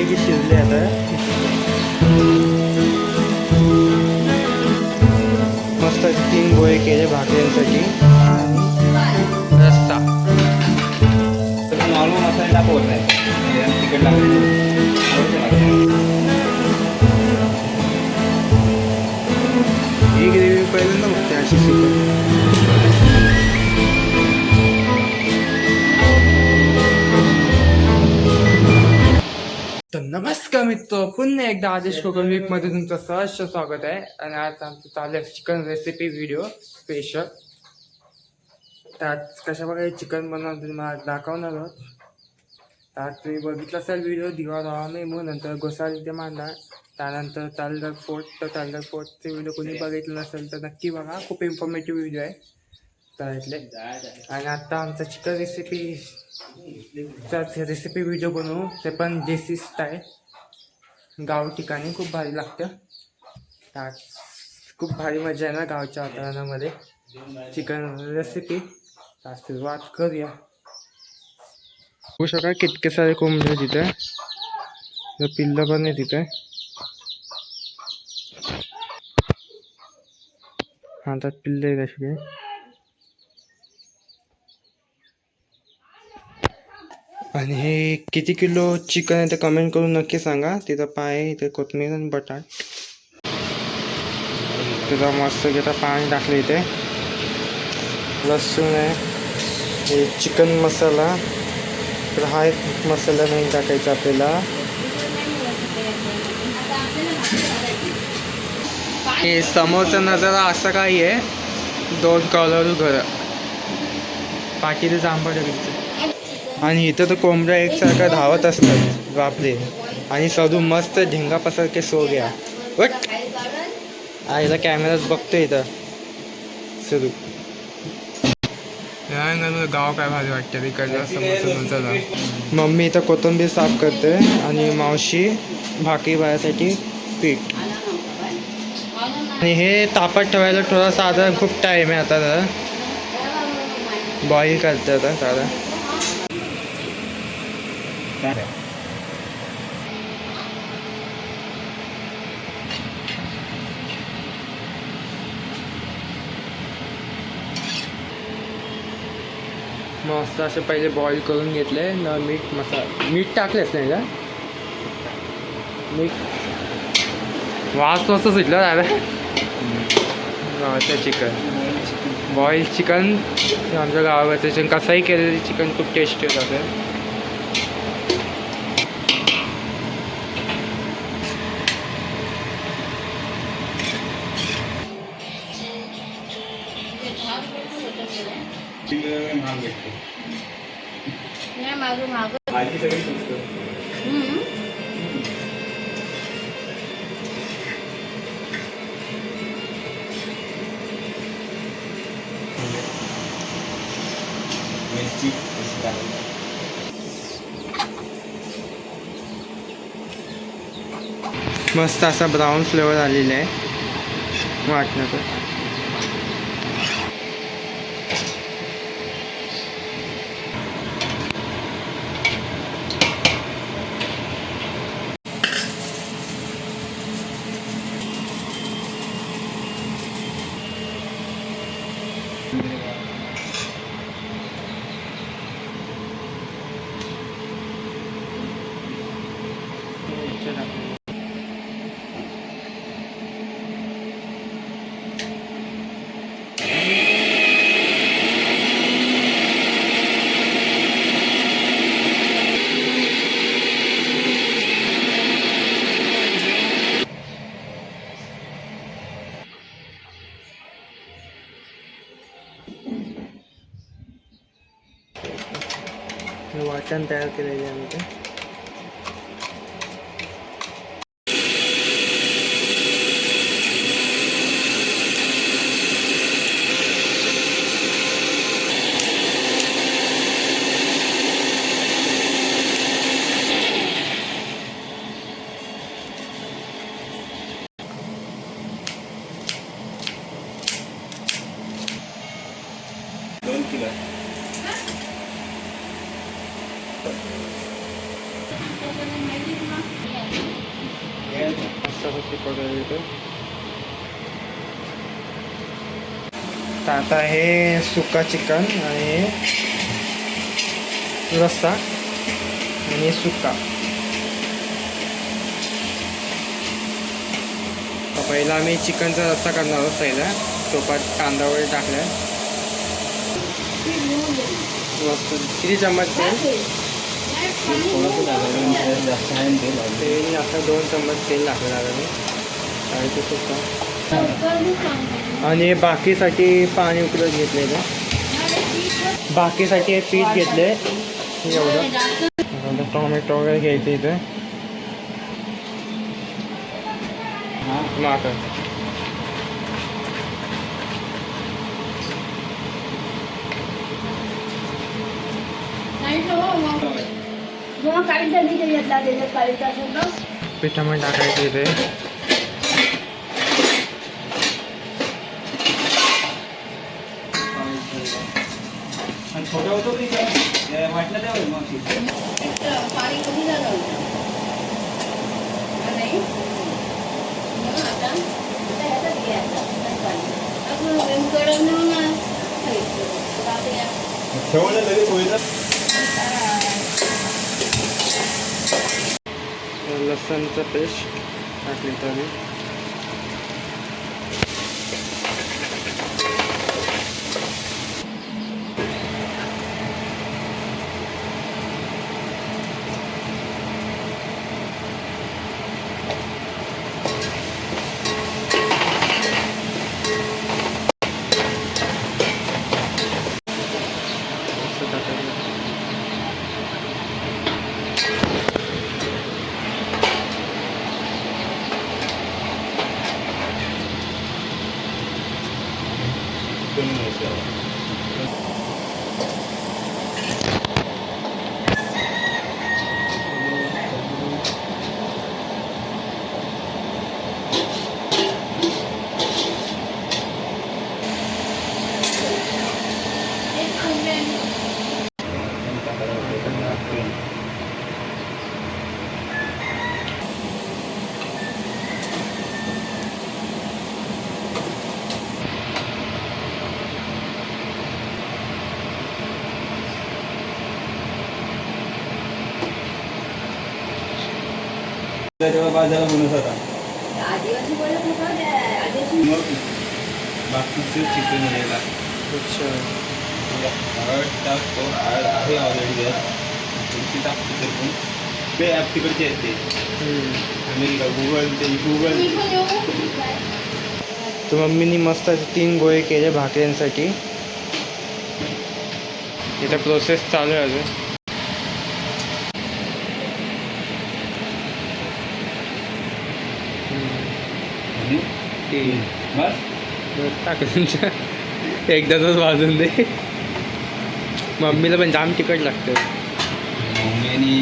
मस्तपैकी शिजले आता मस्त तीन गोळे केले भाकऱ्यांसाठी रस्ता नॉर्मल मसाला टाकत नाही तिकट लागले ही ग्रेव्ही पहिल्यांदा बघते अशी सुकट मित्र पुन्हा एकदा आदेश कोकण वीकमध्ये तुमचं सहर्ष स्वागत आहे आणि आज आमचं चालू आहे चिकन रेसिपी व्हिडिओ स्पेशल त्यात कशा प्रकारे चिकन बनवून मला दाखवणार आहोत त्यात तुम्ही बघितलं असेल व्हिडिओ दिवा राहा नाही मग नंतर गोसावी ते मांडा त्यानंतर तालदार फोर्ट तर तालदार फोर्टचे व्हिडिओ कोणी बघितलं नसेल तर नक्की बघा खूप इन्फॉर्मेटिव्ह व्हिडिओ आहे त्यातले आणि आता आमचा चिकन रेसिपी रेसिपी व्हिडिओ बनवू ते पण देसी स्टाईल गाव ठिकाणी खूप भारी लागतं. खूप भारी मजा आहे ना गावच्या वातावरणामध्ये. चिकन रेसिपी सुरुवात करूया. होऊ शका कितके सारे कोंबडे तिथे. पिल्लं पण आहे तिथे. हातात पिल्ले आहेत अशी काही आणि हे किती किलो चिकन आहे ते कमेंट करून नक्की सांगा. तिथं पाय इथे कोथमीर आणि बटाट. तिथं मस्त घेता पाणी टाकलं इथे. लसूण आहे. हे चिकन मसाला. तर हा एक मसाला नाही टाकायचा आपल्याला. हे समोरचा नजारा असा काही आहे. दोन कलर घर. पाटील जांभळ आणि इथं तर कोंबड्या एकसारखा धावत असतात. बापरे. आणि सदू मस्त ढेंगा पसारखे सो गया वट आईला कॅमेरात बघतो इथं. सदू गाव काय भारी वाटतं तिकडलं समोर मम्मी इथं कोथिंबीर साफ करते आणि मावशी भाकरी बायासाठी पीठ. आणि हे तापत ठेवायला थोडा साधारण खूप टाईम आहे आता बॉईल करते आता मस्त असे पहिले बॉईल करून घेतले न मीठ मसाला मीठ टाकलेच नाही का? मीठ. वास मस्त सुटलं दादा चिकन बॉईल चिकन आमच्या गावाचं चिकन कसंही केलेलं चिकन खूप टेस्टी होतं मागं सगळी. मिरची टाकायची. मस्त असा ब्राऊन फ्लेवर आलेला आहे वाटण्याचं वाटण तयार केलेले आहे आम्ही ते दोन किलो त्याच्याकडे माहिती तुला मस्त तिखट वगैरे येतं तर आता हे सुका चिकन आणि रस्सा आणि सुका. पहिला आम्ही चिकनचा रस्सा करणार आहोत पहिला. सोपात कांदा वगैरे टाकला मस्त किती चम्मच तेल? जास्त तेल आता दोन चम्मच तेल टाकलं लागलं आणि ते सुका. आणि बाकीसाठी पाणी उकळत घेतलेलं बाकीसाठी पीठ घेतले एवढं. टोमॅटो वगैरे घ्यायचे इथे. तर पिठामध्ये टाकायचे इथे. नेऊन खायचं. तर आता या- ठेवलं लगेच होईल लसणचं पेस्ट टाकली तरी असं टाकायचं एक कोंबड्या त्याच्यावर बाजारा म्हणत होता आदिवासी बोलत होता त्या आदिवासी मग बाकीचं चिकन यायला अच्छा. हळद टाकतो हळद आहे ऑलरेडी त्यात थोडीशी टाकतो तरी पण. ते ॲप तिकडचे असते हम्म. अमेरिका गुगल ते गुगल? तर मम्मीनी मस्त असे तीन गोळे केले भाकऱ्यांसाठी. इथं प्रोसेस चालू आहे अजून आणि तीन बस. टाकूनच्या एकदाच वाजून दे. मम्मीला पण जाम तिखट लागतं मम्मी आणि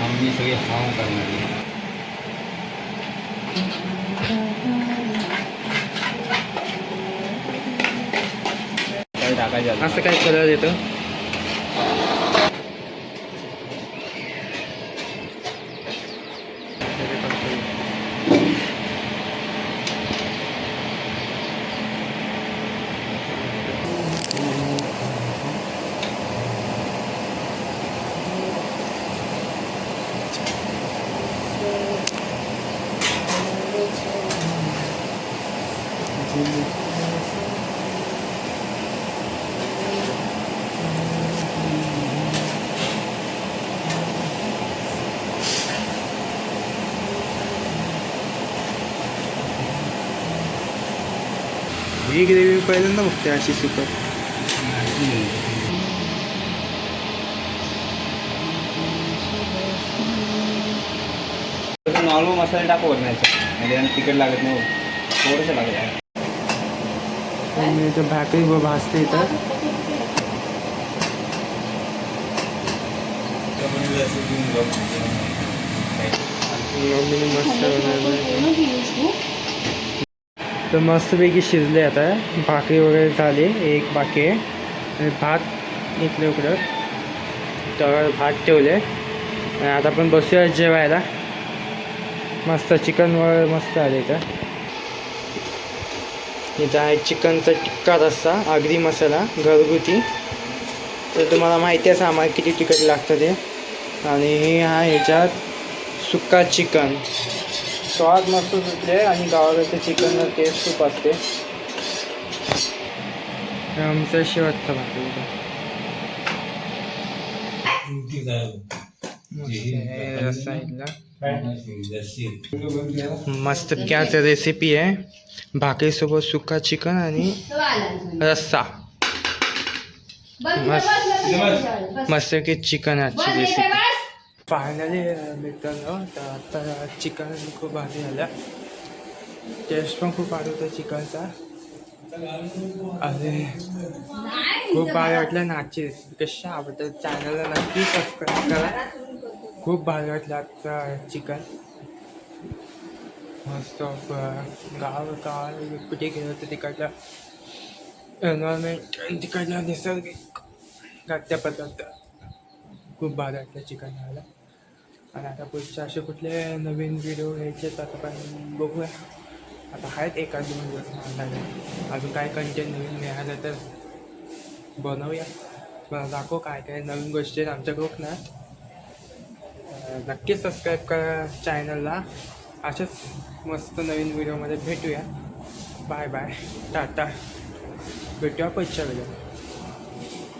मम्मी सगळे हाव करणारी असं काय कलर येतं? ही ग्रेव्ही पहिल्यांदा बघते अशी सुकट नॉर्मल मसाले टाकू वरण्याचं म्हणजे त्यांना तिखट लागत नाही. थोडंसं लागत आहे. मी इथं. भाकरी व भाजते इथं मम्मीने मस्त. तर मस्तपैकी शिजले आता. भाकरी वगैरे झाली एक बाकी आहे. आणि भात घेतले उकडत तर भात ठेवले. आणि आता आपण बसूया जेवायला. मस्त चिकन वगैरे मस्त आले इथं. इथं आहे चिकनचा टिक्का रस्सा आगरी मसाला घरगुती. तर तुम्हाला माहिती असं आम्हाला किती तिखट लागतं ते. आणि हे आहे ह्याच्यात सुक्का चिकन. स्वाद मस्त सुटले आणि गावाकडच्या चिकनला टेस्ट खूप असते. आमचं शेवटचं भाग आहे इथं. मस्त प्याचं रेसिपी आहे. भाकरीसोबत सुका चिकन आणि रस्सा. बस मस्त. मस्त की चिकनाची रेसिपी फायनली मित्रांनो तर आता चिकन खूप भारी आलं टेस्ट पण खूप भारी होता चिकनचा. अरे खूप भारी वाटलं नाची कशा आवडतं चॅनलला नक्की सबस्क्राईब करा. खूप भारी वाटलं आजचं चिकन. मस्त गाव गाव कुठे गेलं होतं तिकडलं. एन्व्हायरमेंट तिकडला निसर्ग त्या खाद्यपदार्थ खूप भारी वाटलं चिकन खायला. आणि आता पुढचे असे कुठले नवीन व्हिडिओ घ्यायचे तर आता पण बघूया. आता आहेत एका दोन दिवस मारणार अजून काय कंटेंट नवीन मिळालं तर बनवूया. मला दाखव काय काय नवीन गोष्टी आहेत आमच्या ग्रुपनं अं, नक्की सबस्क्राईब करा चॅनलला अशाच मस्त नवीन व्हिडिओमध्ये भेटूया. Bye bye tata. भेटूया पुढच्या व्हिडिओ